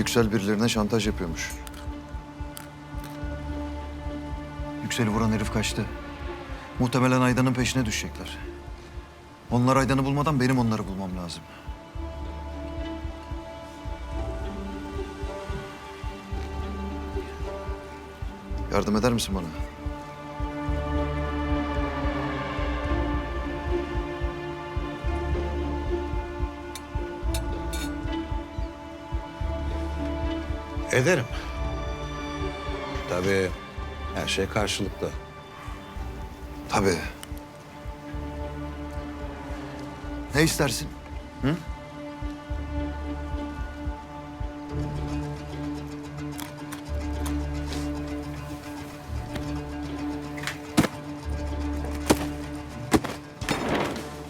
Yüksel birilerine şantaj yapıyormuş. Yüksel'i vuran herif kaçtı. Muhtemelen Aydan'ın peşine düşecekler. Onlar Aydan'ı bulmadan benim onları bulmam lazım. Yardım eder misin bana? Ederim. Tabii her şey karşılıklı. Tabii. Ne istersin? Hı?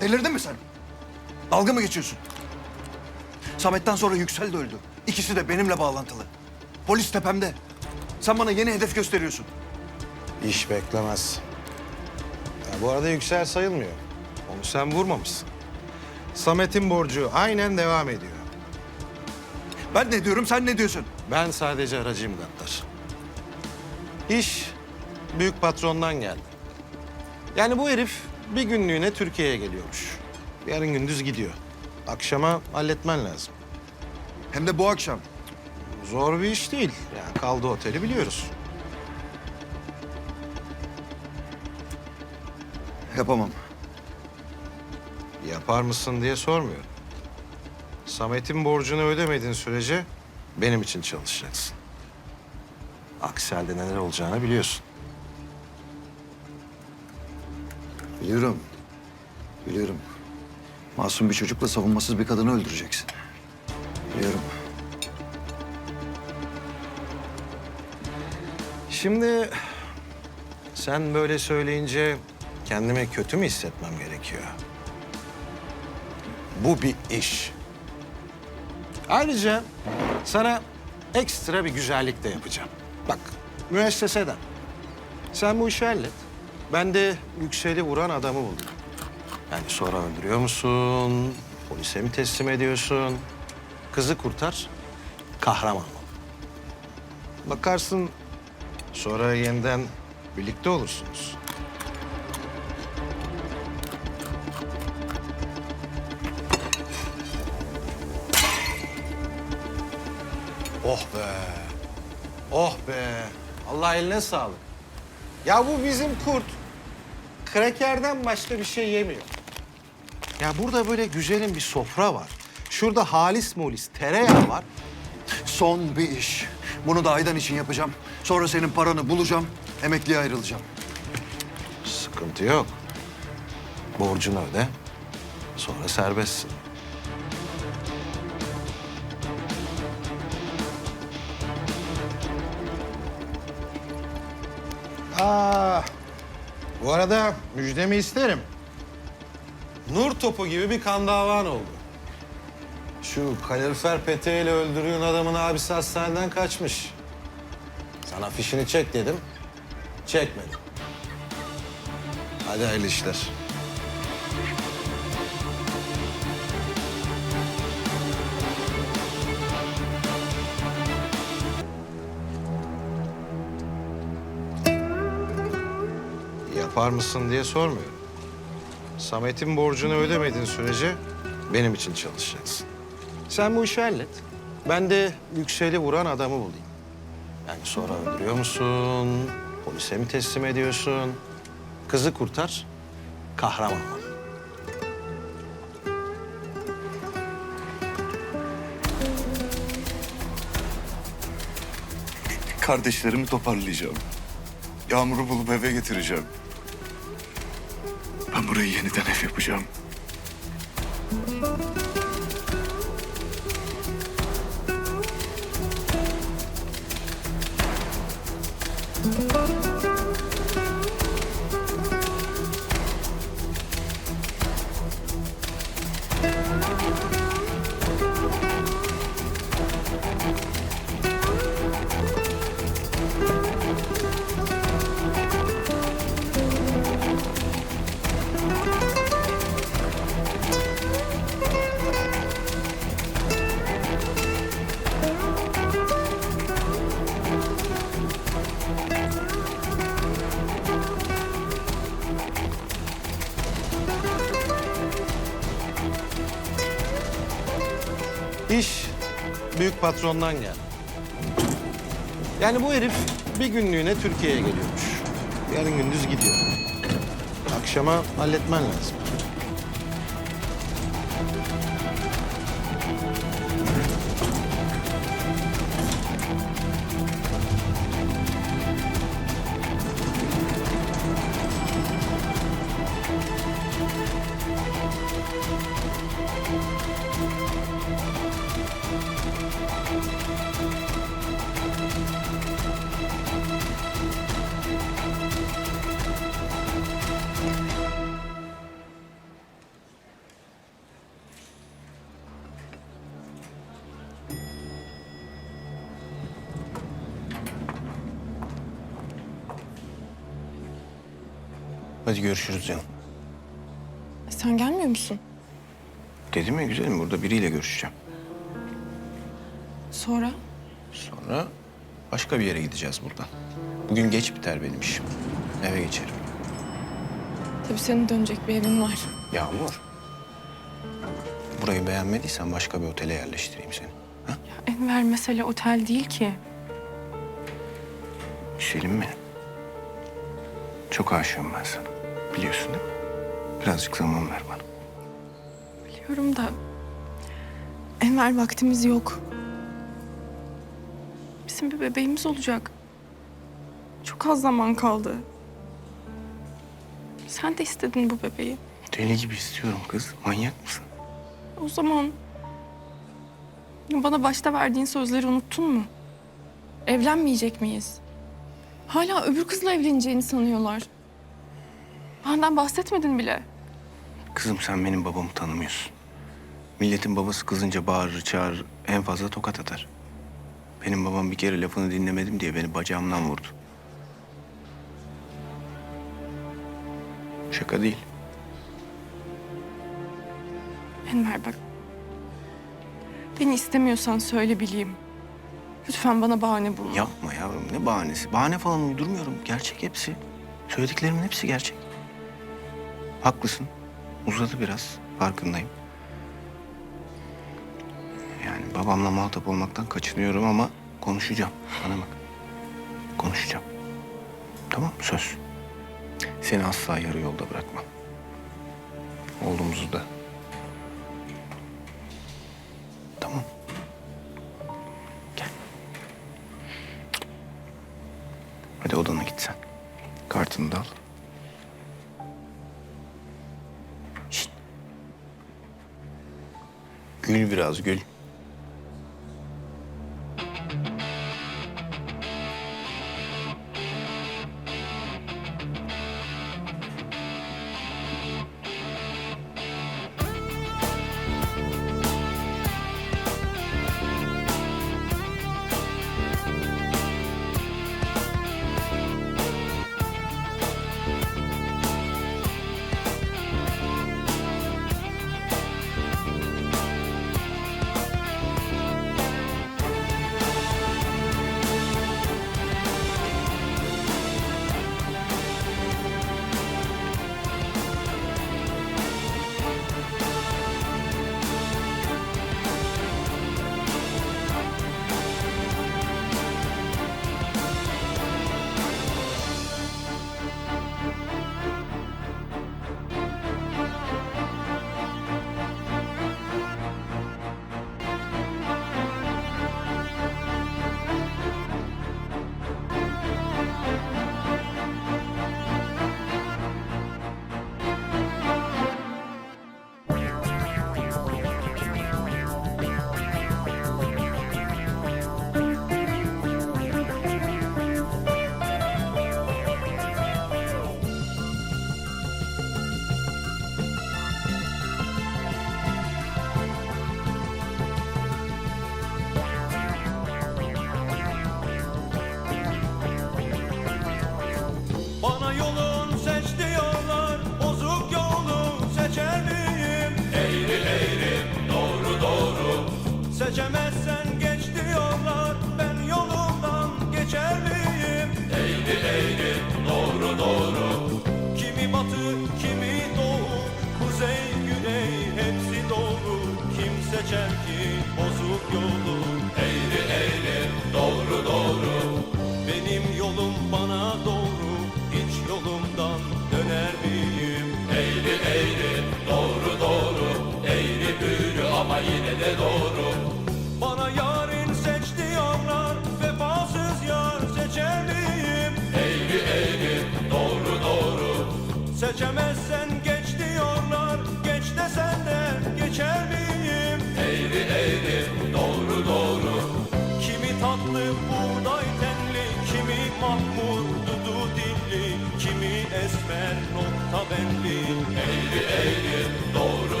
Delirdin mi sen? Dalga mı geçiyorsun? Samet'ten sonra Yüksel de öldü. İkisi de benimle bağlantılı. Polis tepemde. Sen bana yeni hedef gösteriyorsun. İş beklemez. Ya bu arada yüksel sayılmıyor. Onu sen vurmamışsın. Samet'in borcu aynen devam ediyor. Ben ne diyorum, sen ne diyorsun? Ben sadece aracıyım Gattar. İş büyük patrondan geldi. Yani bu herif bir günlüğüne Türkiye'ye geliyormuş. Yarın gündüz gidiyor. Akşama halletmen lazım. Hem de bu akşam. Zor bir iş değil. Yani kaldı oteli biliyoruz. Yapamam. Yapar mısın diye sormuyorum. Samet'in borcunu ödemediğin sürece benim için çalışacaksın. Aksi halde neler olacağını biliyorsun. Biliyorum. Biliyorum. Masum bir çocukla savunmasız bir kadını öldüreceksin. Biliyorum. Şimdi sen böyle söyleyince kendime kötü mü hissetmem gerekiyor? Bu bir iş. Ayrıca sana ekstra bir güzellik de yapacağım. Bak müesseseden. Sen bu işi hallet. Ben de Yüksel'i vuran adamı buldum. Yani sonra öldürüyor musun? Polise mi teslim ediyorsun? Kızı kurtar, kahraman ol. Bakarsın sonra yeniden birlikte olursunuz. Oh be. Oh be. Allah eline sağlık. Ya bu bizim kurt. Krekerden başka bir şey yemiyor. Ya burada böyle güzelim bir sofra var. Şurada halis mulis tereyağı var. Son bir iş. Bunu da Aydan için yapacağım. Sonra senin paranı bulacağım. Emekliye ayrılacağım. Sıkıntı yok. Borcunu öde. Sonra serbestsin. Aa, bu arada müjdemi isterim. Nur topu gibi bir kan davan oldu. Şu kalorifer peteğiyle öldürdüğün adamın abisi hastaneden kaçmış. Sana fişini çek dedim. Çekmedim. Hadi hayırlı işler. Yapar mısın diye sormuyorum. Samet'in borcunu ödemediğin sürece benim için çalışacaksın. Sen bu işi hallet. Ben de Yüksel'i vuran adamı bulayım. Yani sonra öldürüyor musun? Polise mi teslim ediyorsun? Kızı kurtar, kahraman ol. Kardeşlerimi toparlayacağım. Yağmur'u bulup eve getireceğim. Ben burayı yeniden ev yapacağım. Büyük patrondan geldi. Yani bu herif bir günlüğüne Türkiye'ye geliyormuş. Yarın gündüz gidiyor. Akşama halletmen lazım. Hadi görüşürüz canım. Sen gelmiyor musun? Dedim ya güzelim burada biriyle görüşeceğim. Sonra? Sonra başka bir yere gideceğiz buradan. Bugün geç biter benim işim. Eve geçerim. Tabii senin dönecek bir evin var. Yağmur. Burayı beğenmediysen başka bir otele yerleştireyim seni. Ha? Ya Enver mesele otel değil ki. Güzelim benim. Çok aşığım ben sana. Biliyorsun değil mi? Birazcık zaman ver bana. Biliyorum da... Enver vaktimiz yok. Bizim bir bebeğimiz olacak. Çok az zaman kaldı. Sen de istedin bu bebeği. Deli gibi istiyorum kız. Manyak mısın? O zaman... Bana başta verdiğin sözleri unuttun mu? Evlenmeyecek miyiz? Hala öbür kızla evleneceğini sanıyorlar. Benden bahsetmedin bile. Kızım sen benim babamı tanımıyorsun. Milletin babası kızınca bağırır, çağırır, en fazla tokat atar. Benim babam bir kere lafını dinlemedim diye beni bacağımdan vurdu. Şaka değil. Enver bak. Beni istemiyorsan söyle bileyim. Lütfen bana bahane bulma. Yapma yavrum ne bahanesi. Bahane falan uydurmuyorum. Gerçek hepsi. Söylediklerimin hepsi gerçek. Haklısın. Uzadı biraz. Farkındayım. Yani babamla muhatap olmaktan kaçınıyorum ama konuşacağım. Bana bak. Konuşacağım. Tamam söz. Seni asla yarı yolda bırakmam. Oğlumuzu da. Tamam. Gel. Hadi odana biraz gül.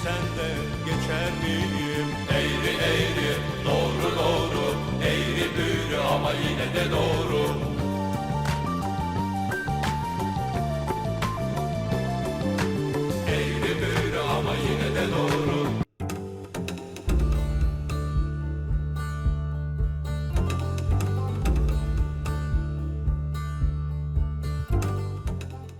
Desen de geçer miyim? Eğri eğri doğru doğru Eğri büğrü ama yine de doğru